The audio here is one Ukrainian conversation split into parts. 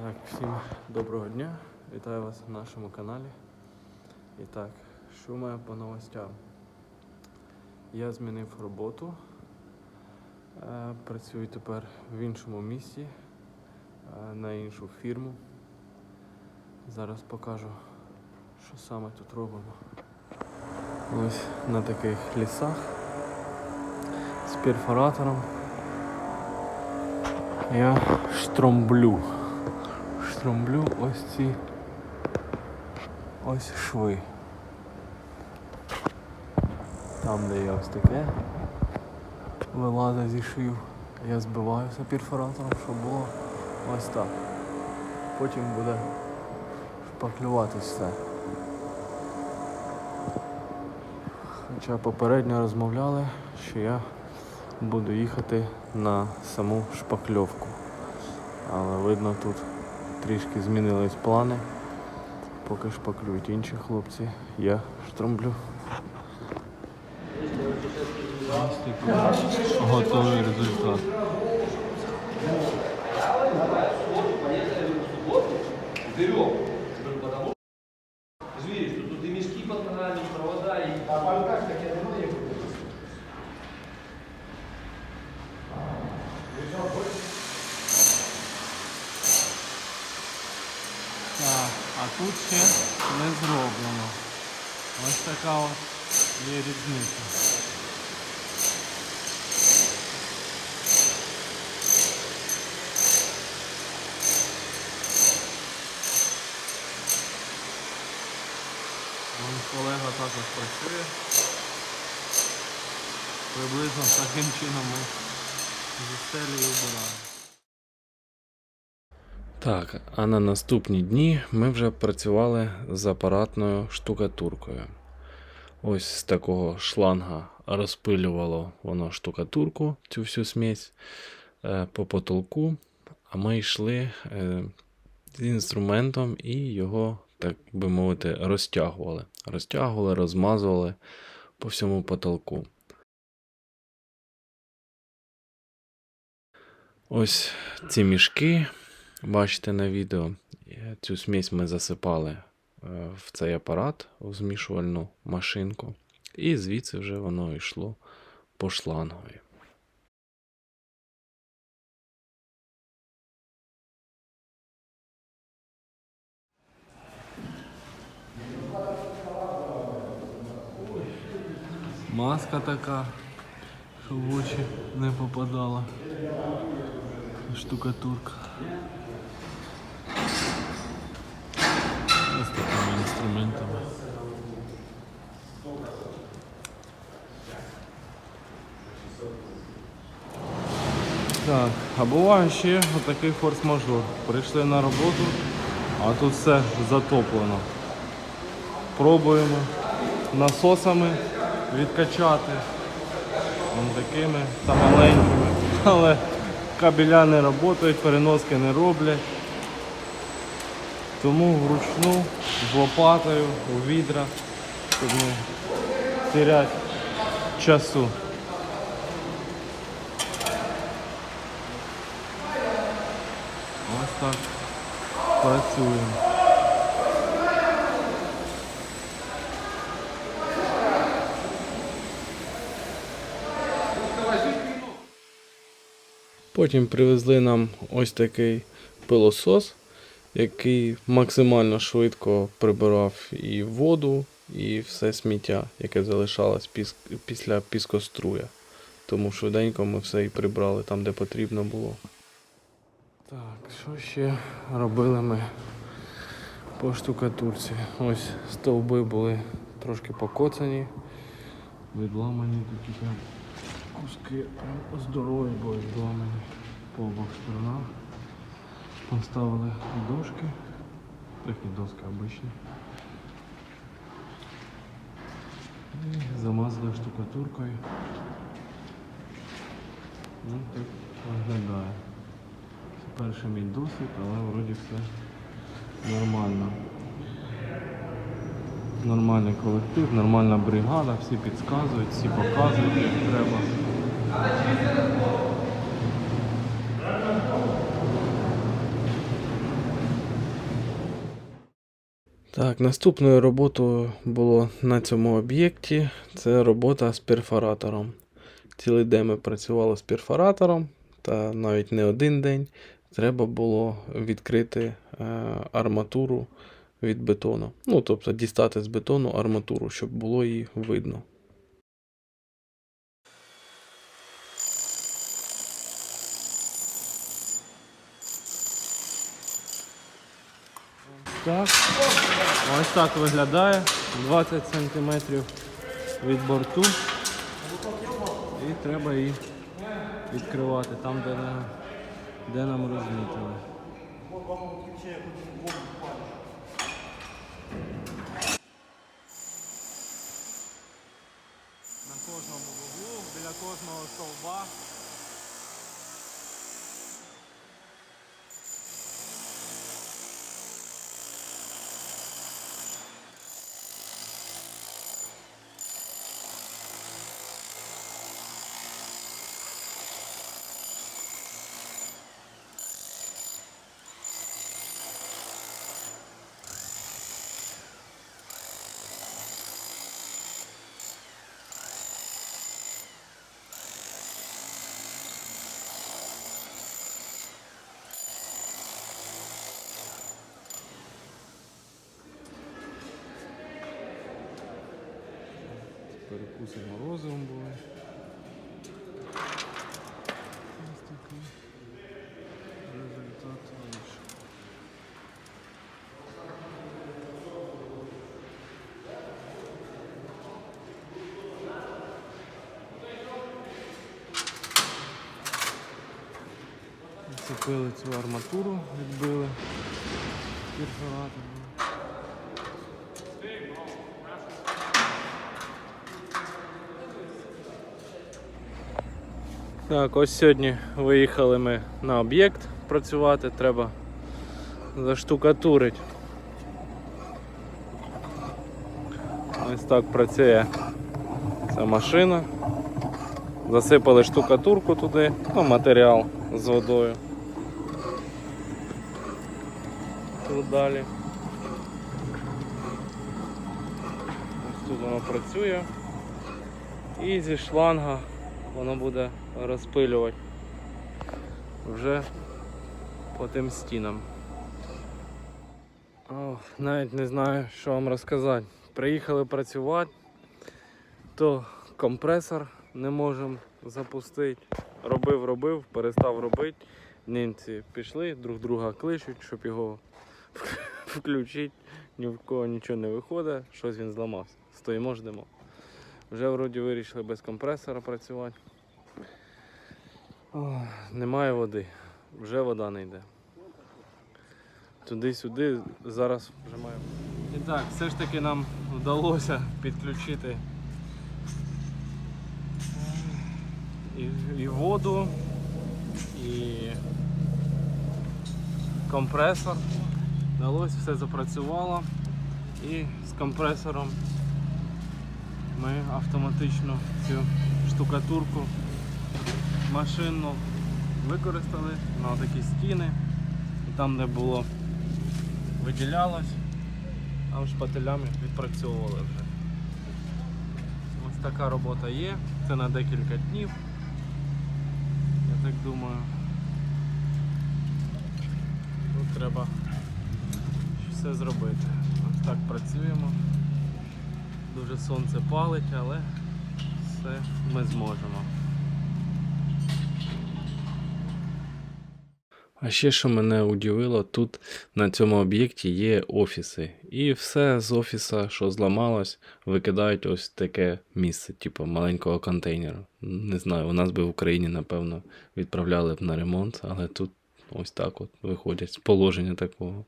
Так, всім доброго дня. Вітаю вас на нашому каналі. І так, що має по новостям? Я змінив роботу. Е, Працюю тепер в іншому місці, е, на іншу фірму. Зараз покажу, що саме тут робимо. Ось на таких лісах з перфоратором. Я штромблю. Штромблю ось ці ось шви. Там, де я ось таке вилазить зі швів, я збиваюся перфоратором, щоб було ось так. Потім буде шпаклюватись все. Хоча попередньо розмовляли, що я буду їхати на саму шпакльовку. Але видно тут трішки змінились плани. Поки шпаклюють інші хлопці, я штромблю. Готовий результат. Дырек. Тут ще не зроблено. Ось така от є різниця. Вон колега також працює. Приблизно таким чином ми зі стелею вбираємо. Так, а на наступні дні ми вже працювали з апаратною штукатуркою. Ось з такого шланга розпилювало воно штукатурку, цю всю смесь е, по потолку, а ми йшли е, з інструментом і його, так би мовити, розтягували. Розтягували, розмазували по всьому потолку. Ось ці мішки, бачите на відео. Е, Цю смесь ми засипали е, в цей апарат, у змішувальну машинку. І звідси вже воно йшло по шлангові. Маска така, що в очі не попадала. Штукатурка. Ось такими інструментами. Так, а буває ще отакий форс-мажор. Прийшли на роботу, а тут все затоплено. Пробуємо насосами відкачати. Вон такими та маленькими. Але кабеля не працюють, переноски не роблять. Тому вручну з лопатою у відра, щоб не теряти часу. Ось так працюємо. Потім привезли нам ось такий пилосос, який максимально швидко прибирав і воду, і все сміття, яке залишалось піс- після піскоструя. Тому швиденько ми все і прибрали там, де потрібно було. Так, що ще робили ми по штукатурці? Ось стовби були трошки покоцані, відламані такі куски прям здорові були зламані по обох сторонах. Поставили дошки, такі доски обичні. І замазали штукатуркою. Ну так виглядає. Це перший мій досвід, але вроді все нормально. Нормальний колектив, нормальна бригада, всі підказують, всі показують, як треба. Так, наступною роботою було на цьому об'єкті це робота з перфоратором. Цілий день ми працювали з перфоратором, та навіть не один день. Треба було відкрити е, арматуру від бетону. Ну, тобто дістати з бетону арматуру, щоб було її видно. Так. Ось так виглядає. 20 см від борту. І треба її відкривати там, де, на- де нам розмітили. На кожному вуглу, біля кожного стовба. Перекуси морозивом були. Ось такий результат вийшов. Зацепили цю арматуру, відбили перфоратором. Так, ось сьогодні виїхали ми на об'єкт працювати, треба заштукатурити. Ось так працює ця машина. Засипали штукатурку туди, ну, матеріал з водою. Тут далі. Ось тут воно працює. І зі шланга воно буде розпилювати вже по тим стінам. Ох, навіть не знаю, що вам розказати. Приїхали працювати, то компресор не можемо запустити. Робив, робив, перестав робити. Німці пішли, друг друга кличуть, щоб його включити. Ні в кого нічого не виходить, щось він зламався. Стоїмо, ждемо. Вже вроді вирішили без компресора працювати. Ох, немає води. Вже вода не йде. Туди-сюди зараз вже маємо. І так, все ж таки нам вдалося підключити і, і воду, і компресор. Вдалося, все запрацювало. І з компресором ми автоматично цю штукатурку машинну використали на такі стіни. І там, де було виділялось, там шпателями відпрацьовували вже. Ось така робота є. Це на декілька днів. Я так думаю. Тут треба все зробити. Ось так працюємо. Дуже сонце палить, але все ми зможемо. А ще що мене удивило, тут на цьому об'єкті є офіси. І все з офіса, що зламалось, викидають ось таке місце, типу маленького контейнера. Не знаю, у нас би в Україні, напевно, відправляли б на ремонт, але тут ось так от виходять з положення такого.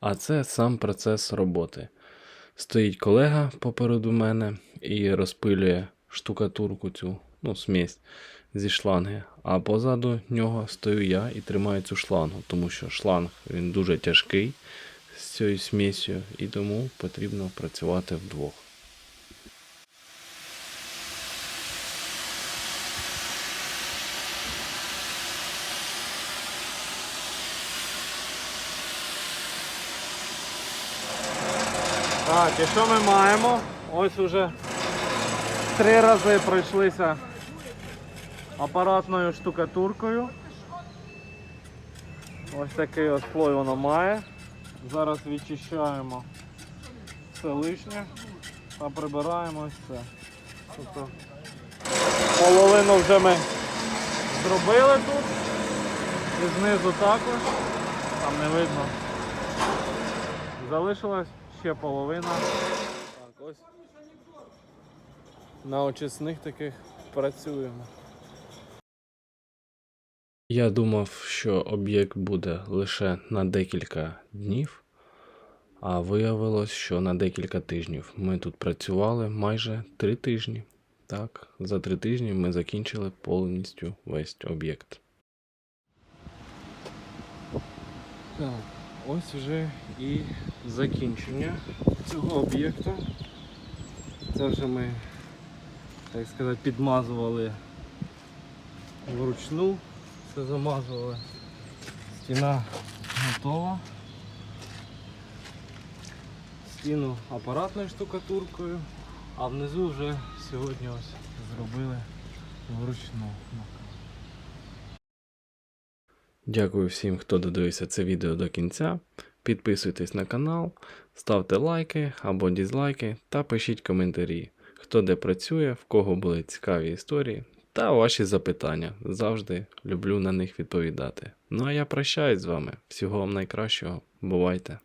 А це сам процес роботи. Стоїть колега попереду мене і розпилює штукатурку цю, ну, смесь зі шланги. А позаду нього стою я і тримаю цю шлангу, тому що шланг він дуже тяжкий з цією смісю, і тому потрібно працювати вдвох. Так, і що ми маємо? Ось уже три рази пройшлися апаратною штукатуркою. Ось такий ось слой воно має. Зараз відчищаємо все лишнє та прибираємо ось це. Тобто половину вже ми зробили тут. І знизу також. Там не видно. Залишилась ще половина. Так, ось. На очисних таких працюємо. Я думав, що об'єкт буде лише на декілька днів, а виявилось, що на декілька тижнів. Ми тут працювали майже три тижні. Так, за три тижні ми закінчили повністю весь об'єкт. Так, ось вже і закінчення цього об'єкту. Це вже ми, так сказати, підмазували вручну, все замазували. Стіна готова. Стіну апаратною штукатуркою, а внизу вже сьогодні ось зробили вручну. Дякую всім, хто додивився це відео до кінця. Підписуйтесь на канал, ставте лайки або дізлайки та пишіть коментарі, хто де працює, в кого були цікаві історії та ваші запитання. Завжди люблю на них відповідати. Ну а я прощаюсь з вами. Всього вам найкращого. Бувайте!